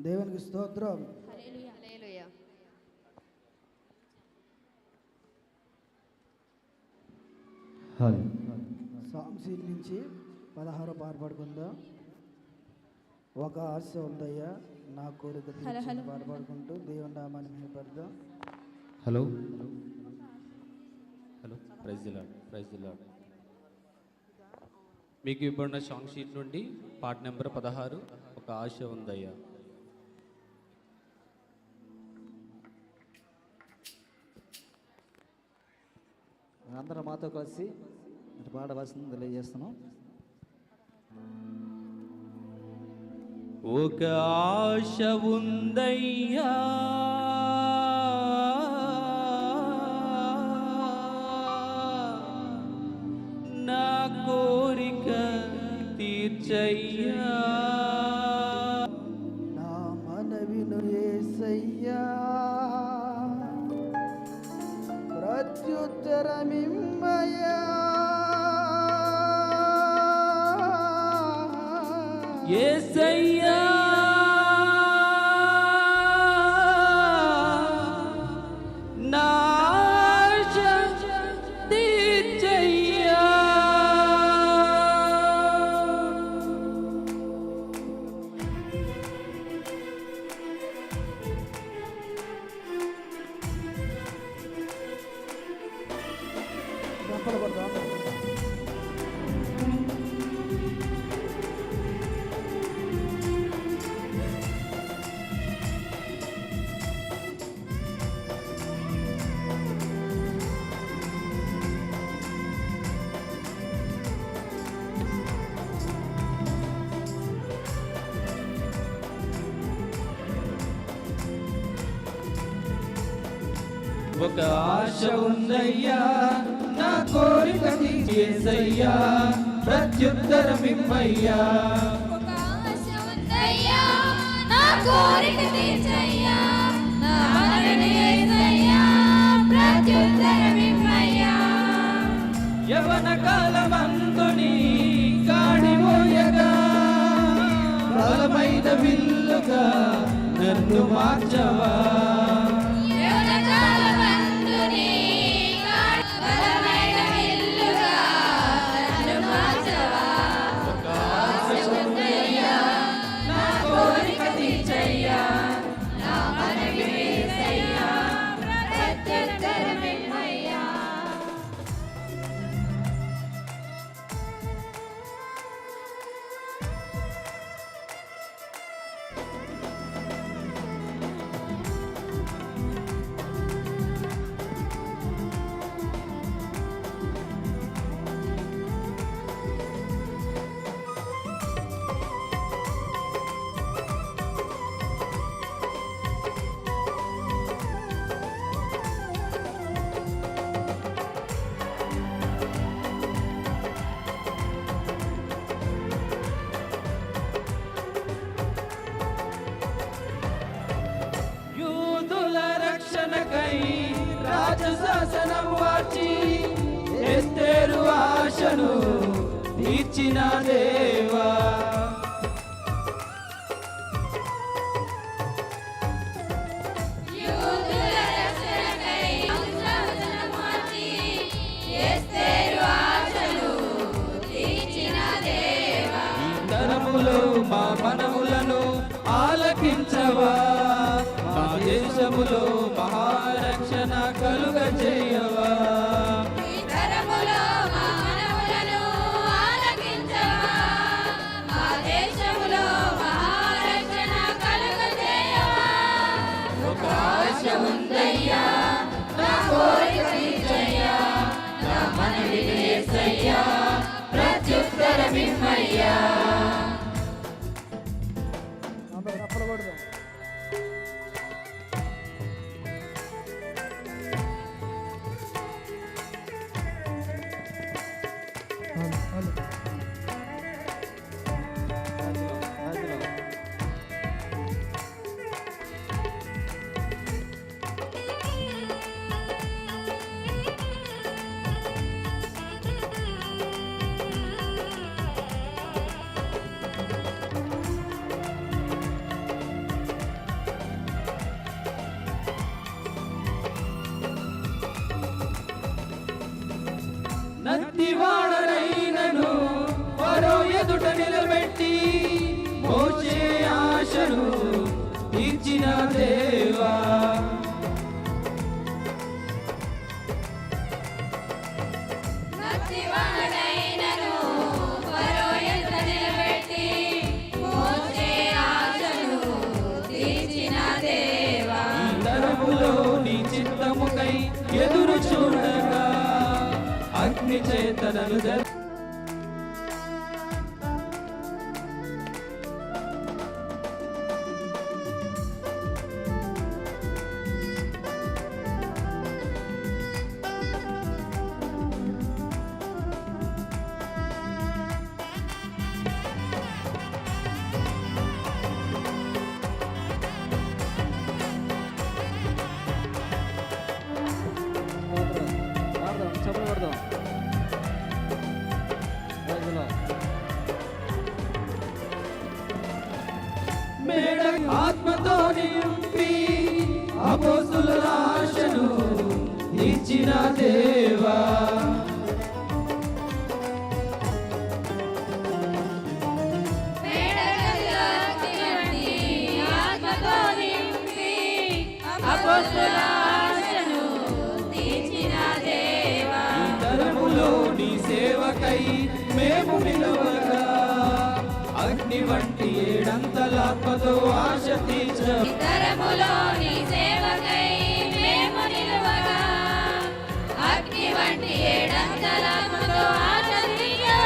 దేవునికి స్తోత్రం. హల్లెలూయా. సాంసీల్ నుంచి పదహారు పాడుకుందాం. ఒక ఆశ ఉందయ్యా నా కోరిక తీర్చని పాడుకుంటూ దేవుని నామాన్ని మేపడదాం హలో. హలో. ప్రైజ్ ప్రైజ్ మీకు ఇవ్వబడిన సాంగ్ షీట్ నుండి పాట నెంబర్ పదహారు ఒక ఆశ ఉందయ్యా. అందరూ మాతో కలిసి పాట పాడవలసింది తెలియజేస్తున్నాం. ఒక ఆశ ఉందయ్యా. నా కోరిక తీర్చయ్యా. ప్రత్యుత్తరమిమ్మయ్యా ఏసయ్యా చప్పలు కొడదాం ఒక ఆశ ఉందయ్యా నా కోరిక తీర్చేసయ్యా ప్రత్యుత్తరం ఇమ్మయ్యా ఒక ఆశ ఉందయ్యా నా కోరిక తీర్చయ్యా నా మనవిని యేసయ్యా ప్రత్యుత్తరమిమ్మయ్యా యవన కాలమందుని కాడిమోయగా బలమైన విల్లుగా నన్ను మార్చవా. చేతనను జరు నింపి అపోస్తుల ఆశను తీర్చిన దేవా మేడగదిలో అగ్నివంటి ఆత్మతో అగ్ని వంటి ఏడంతలాత్మతో ఆశ తీర్చ. ఇతరములో నీ సేవకై మేము నిలువగా. అగ్ని వంటి ఏడంతలముతో ఆచరించా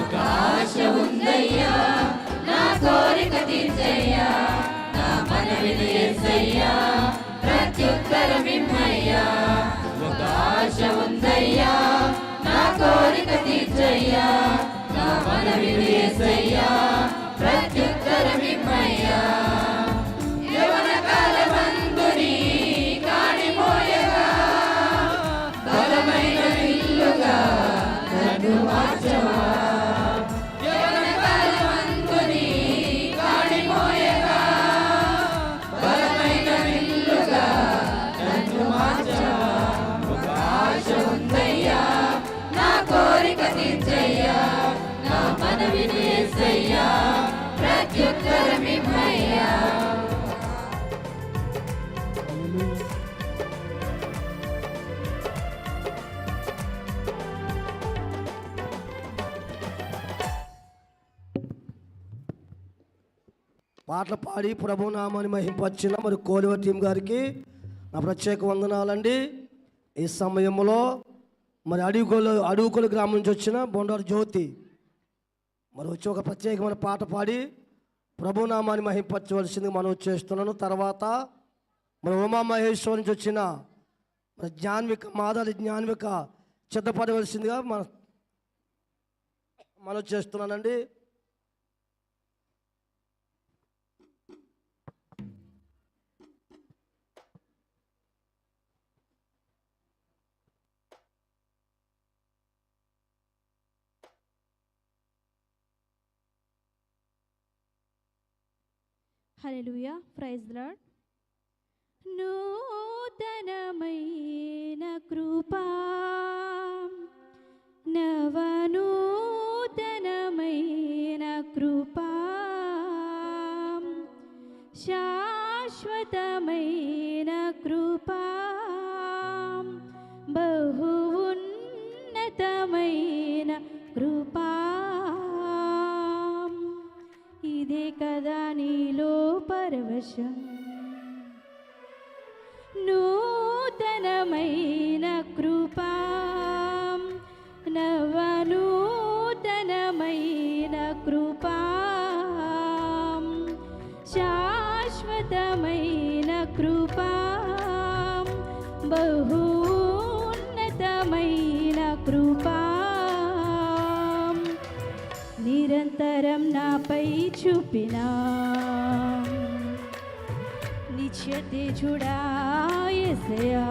ఒక ఆశ ఉందయ్యా నా కోరిక తీర్చయ్యా నా మనవిని యేసయ్యా ప్రత్యుత్తరమిమ్మయ్యా ఒక ఆశ ఉందయ్యా నా కోరిక తీర్చయ్యా. నా మనవిని ప్రత్యుత్తరమిమ్మయ్యా. పాటలు పాడి ప్రభు నామాన్ని మహింపచ్చిన మరి కోలివ టీం గారికి నా ప్రత్యేక వందనాలండి. ఈ సమయంలో మరి అడుగులు అడుగుల గ్రామం నుంచి వచ్చిన బొండారు జ్యోతి మరి వచ్చి ఒక ప్రత్యేకమైన పాట పాడి ప్రభు నామాన్ని మహింపరచవలసింది మనం చేస్తున్నాను. తర్వాత మరి ఉమామహేశ్వరం నుంచి వచ్చిన మరి జ్ఞాన్విక మాదాలి జ్ఞాన్విక చిత్తపడవలసిందిగా మన మనం చేస్తున్నానండి. హల్లెలూయా ప్రైజ్ లాడ్ నూతనమైన కృపా నవనూతనమైన కృపా శాశ్వతమైన కృపా బహు ఉన్నతమైన కృపా. కదా నీలో పరవశం. నూతనమైన కృపా నిరంతరం నాపై చూపినా. నిత్యతే చూడాయసయా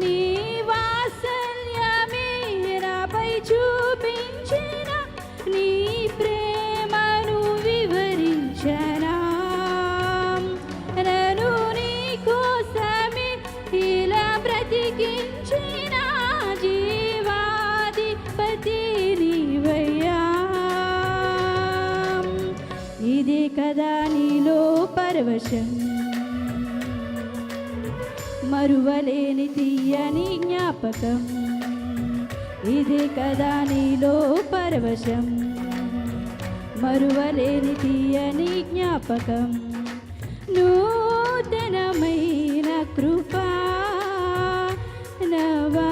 నీ పరవశం మరువలేని తీయని జ్ఞాపకం. ఇది కదా నీలో పరవశం. మరువలేని తీయని జ్ఞాపకం. నూతనమైన కృపా నవా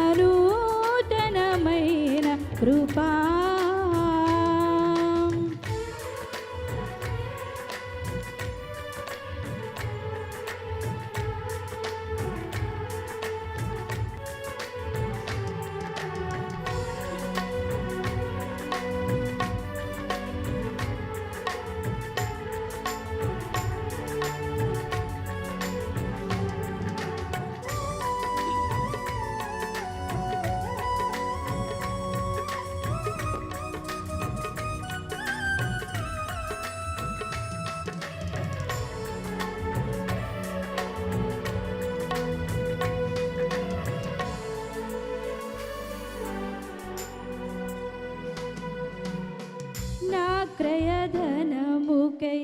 నా క్రయధనముకై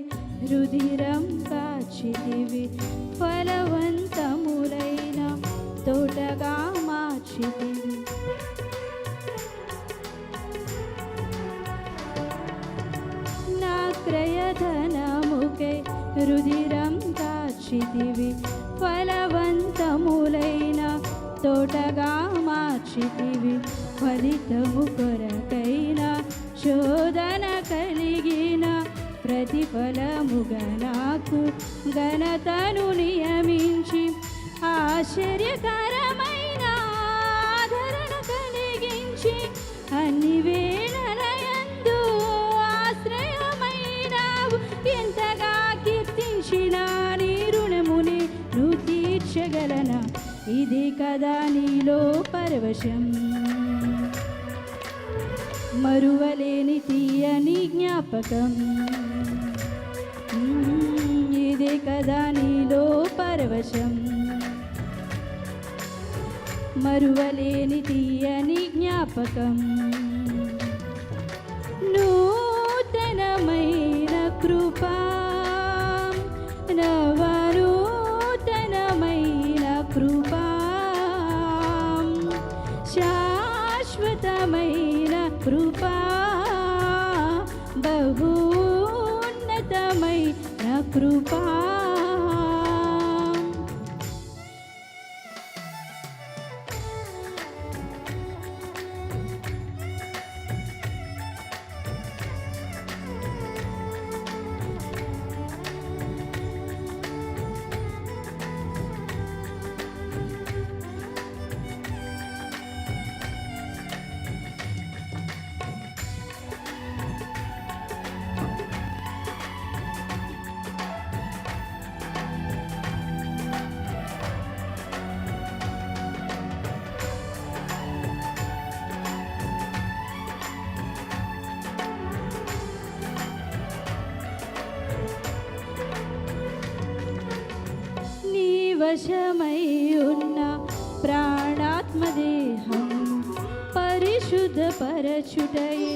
రుధిరం కాచితివి ఫలవంతములైన తోటగా మార్చితివి నా క్రయధనముకై రుధిరం కాచితివి ఫలవంతములైన తోటగా మార్చితివి ఫలితము కొరకైన శోధన కలిగిన ప్రతిఫలముగా నాకు ఘనతను నియమించి ఆశ్చర్యకరమైన ఆదరణ కలిగించి అన్ని వేళలయందు ఆశ్రయమైనావు. ఎంతగా కీర్తించిన నీ రుణముని నువ్వు తీర్చగలనా? ఇది కదా నీలో పరవశం. మరువలేని తీయని జ్ఞాపకం. కదా నీలో పరవశం. మరువలేని తీయని జ్ఞాపకం. నీ వశమై ఉన్న ప్రాణాత్మదేహం పరిశుద్ధ పరచుటయే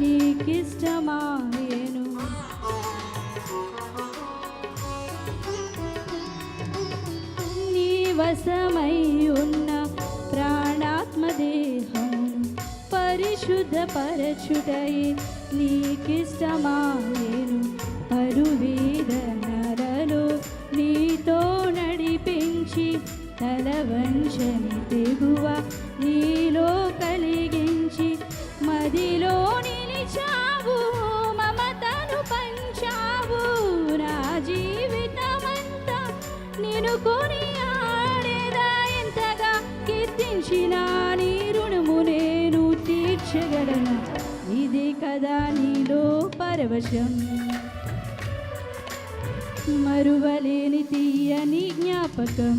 నీకిష్టమాయను నీ వశమై ఉన్న ప్రాణాత్మదేహం పరిశుద్ధ పరచుటయే నీకిష్టమాయను అరువేదన తలవంచని తెగువ నీలో కలిగించి మదిలో నిలిచావు మమతను పంచావు. నా జీవితమంతా నేను కొని ఆడేదా ఎంతగా కీర్తించిన నీ రుణము నేను తీర్చగలను. ఇది కదా నీలో పరవశం. మరువలేని తీయని జ్ఞాపకం.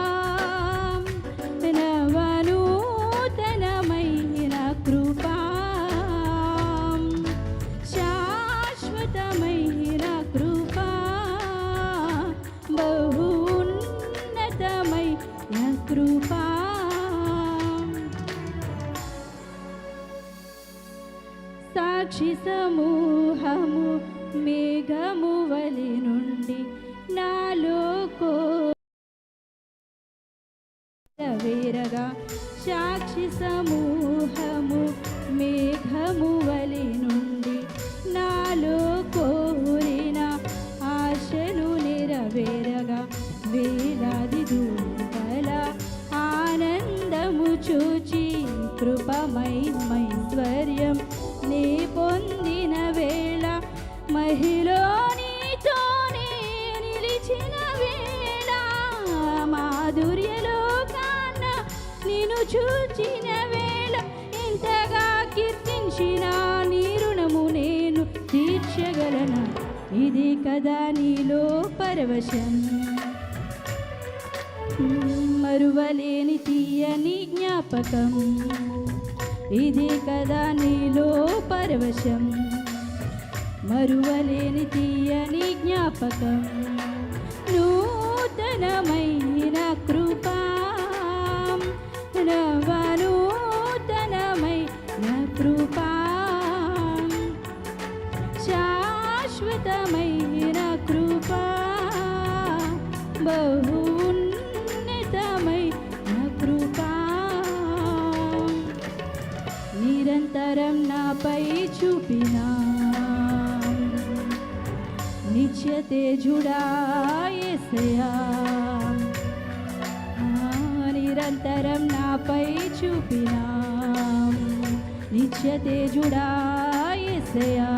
వేలాది దూతల ఆనందము చూచి కృపమై మైశ్వర్యం నీ పొందిన వేళ మహిలో నీతోనే నిలిచిన వేళ మాధుర్యలో కాన నిన్ను చూచిన వేళ ఇంతగా కీర్తించిన నీ రుణము నేను తీర్చగలను. ఇది కదా నీలో పరవశం. మరువలేని తీయని జ్ఞాపకం. ఇది కదా నీలో పరవశం. మరువలేని తీయని జ్ఞాపకం. నూతనమైన కృపా. నవనూతనమైన కృపా. శాశ్వతమైన కృపా. బహు నిరంతరం నాపై చూపినా. నిత్య తేజుడా యేసయ్యా నిరంతరం నాపై చూపినా. నిత్య తేజుడా యేసయ్యా